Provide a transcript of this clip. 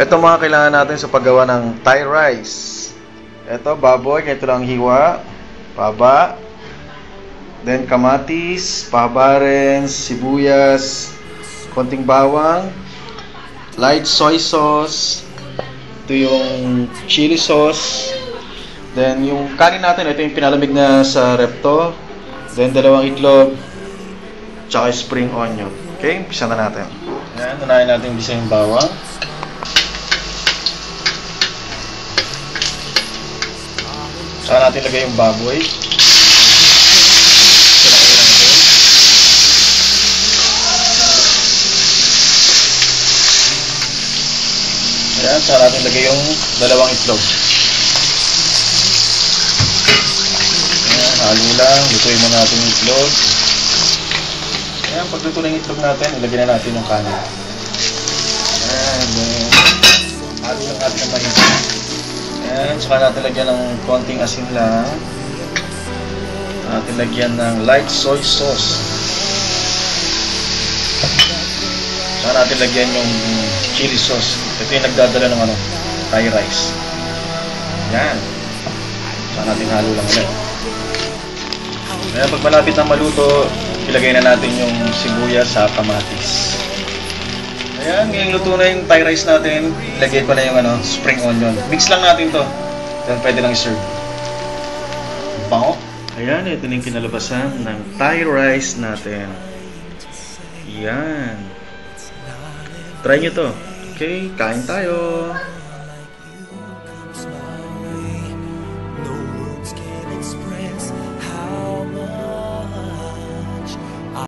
Ito mga kailangan natin sa paggawa ng Thai rice. Ito, baboy, ito lang hiwa. Paba. Then kamatis, pabarens, sibuyas, konting bawang, light soy sauce, ito yung chili sauce, then yung kanin natin, ito yung pinalamig na sa repto, then dalawang itlog, tsaka spring onion. Okay, umpisa na natin. Ayan, unahin natin umpisa yung bawang. Saka natin lagay yung baboy. Na. Ayan, saka natin lagay yung dalawang itlog. Ayan, halo lang. Lutuin mo natin yung itlog. Ayan, pagluto ng itlog natin, ilagay na natin yung kanin. Ayan, then, halo lang natin ng maigi. Ayan, saka natin lagyan ng konting asin lang. Natin lagyan ng light soy sauce. Saka natin lagyan yung chili sauce. Ito yung nagdadala ng ano, Thai rice. Yan. Saka natin halo lang ulit. Kaya pag malapit na maluto, ilagay na natin yung sibuyas sa kamatis. Ayan, ngayong luto na yung Thai rice natin. Ilagay pa na yung ano, spring onion. Mix lang natin to. Then pwede lang i-serve. Bango. Ayan, ito na yung kinalabasan ng Thai rice natin. Yan. Try nyo to. Okay, kain tayo.